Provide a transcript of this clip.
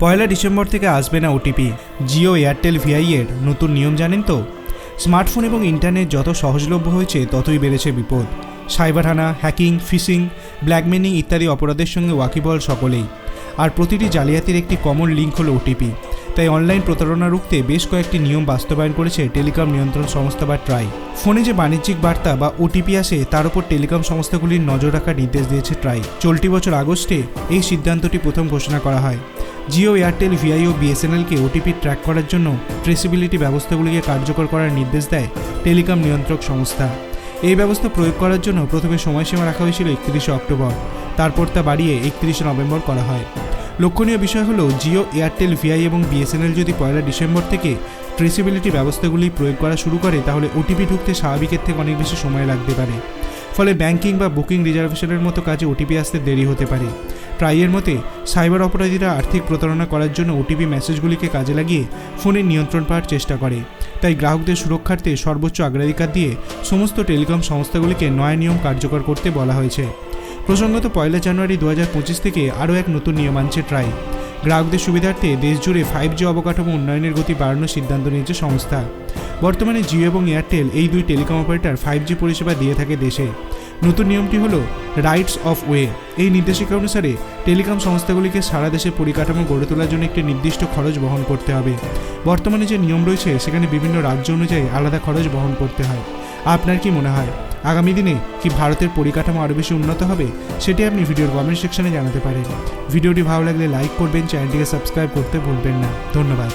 পয়লা December থেকে আসবে না ওটিপি জিও এয়ারটেল ভিআই এর নতুন নিয়ম জানেন তো? স্মার্টফোন এবং ইন্টারনেট যত সহজলভ্য হয়েছে, ততই বেড়েছে বিপদ। সাইবার হানা, হ্যাকিং, ফিশিং ব্ল্যাকমেনিং ইত্যাদি অপরাধের সঙ্গে ওয়াকিবল সকলেই। আর প্রতিটি জালিয়াতির একটি কমন লিঙ্ক হলো ওটিপি তাই অনলাইন প্রতারণা রুখতে বেশ কয়েকটি নিয়ম বাস্তবায়ন করেছে টেলিকম নিয়ন্ত্রণ সংস্থা বা ট্রাই। ফোনে যে বাণিজ্যিক বার্তা বা ওটিপি আসে, তার উপর টেলিকম সংস্থাগুলির নজর রাখার নির্দেশ দিয়েছে ট্রাই। চলতি বছর আগস্টে এই সিদ্ধান্তটি প্রথম ঘোষণা করা হয়। জিও এয়ারটেল ভিআই ও বিএসএনএলকে ওটিপি ট্র্যাক করার জন্য ট্রেসিবিলিটি ব্যবস্থাগুলিকে কার্যকর করার নির্দেশ দেয় টেলিকম নিয়ন্ত্রক সংস্থা। এই ব্যবস্থা প্রয়োগ করার জন্য প্রথমে সময়সীমা রাখা হয়েছিল একত্রিশে অক্টোবর, তারপর তা বাড়িয়ে একত্রিশে নভেম্বর করা হয়। লক্ষণীয় বিষয় হলো, জিও, এয়ারটেল, ভিআই এবং বিএসএনএল যদি পয়লা ডিসেম্বর থেকে ট্রেসিবিলিটি ব্যবস্থাগুলি প্রয়োগ করা শুরু করে, তাহলে ওটিপি ঢুকতে স্বাভাবিকের থেকে অনেক বেশি সময় লাগতে পারে। ফলে ব্যাংকিং বা বুকিং রিজার্ভেশনের মতো কাজে ওটিপি আসতে দেরি হতে পারে। ট্রাইয়ের মতে, সাইবার অপরাধীরা আর্থিক প্রতারণা করার জন্য ওটিপি মেসেজগুলিকে কাজে লাগিয়ে ফোনের নিয়ন্ত্রণ পাওয়ার চেষ্টা করে। তাই গ্রাহকদের সুরক্ষার্থে সর্বোচ্চ অগ্রাধিকার দিয়ে সমস্ত টেলিকম সংস্থাগুলিকে নয়া নিয়ম কার্যকর করতে বলা হয়েছে। প্রসঙ্গত পয়লা জানুয়ারি দু হাজার পঁচিশ থেকে আরও এক নতুন নিয়ম আনছে ট্রাই। গ্রাহকদের সুবিধার্থে দেশজুড়ে ফাইভ জি অবকাঠামো উন্নয়নের গতি বাড়ানোর সিদ্ধান্ত নিয়েছে সংস্থা। বর্তমানে জিও এবং এয়ারটেল এই দুই টেলিকম অপারেটর ফাইভ জি পরিষেবা দিয়ে থাকে দেশে। নতুন নিয়মটি হল রাইটস অফ ওয়ে এই নির্দেশিকা অনুসারে টেলিকম সংস্থাগুলিকে সারা দেশে পরিকাঠামো গড়ে তোলার জন্য একটি নির্দিষ্ট খরচ বহন করতে হবে। বর্তমানে যে নিয়ম রয়েছে, সেখানে বিভিন্ন রাজ্য অনুযায়ী আলাদা খরচ বহন করতে হয়। আপনার কি মনে হয়? আগামী দিনে কি ভারতের পরিকাঠামো আরও বেশি উন্নত হবে? সেটি আপনি ভিডিওর কমেন্ট সেকশনে জানাতে পারেন। ভিডিওটি ভালো লাগলে লাইক করবেন চ্যানেলটিকে সাবস্ক্রাইব করতে ভুলবেন না। ধন্যবাদ।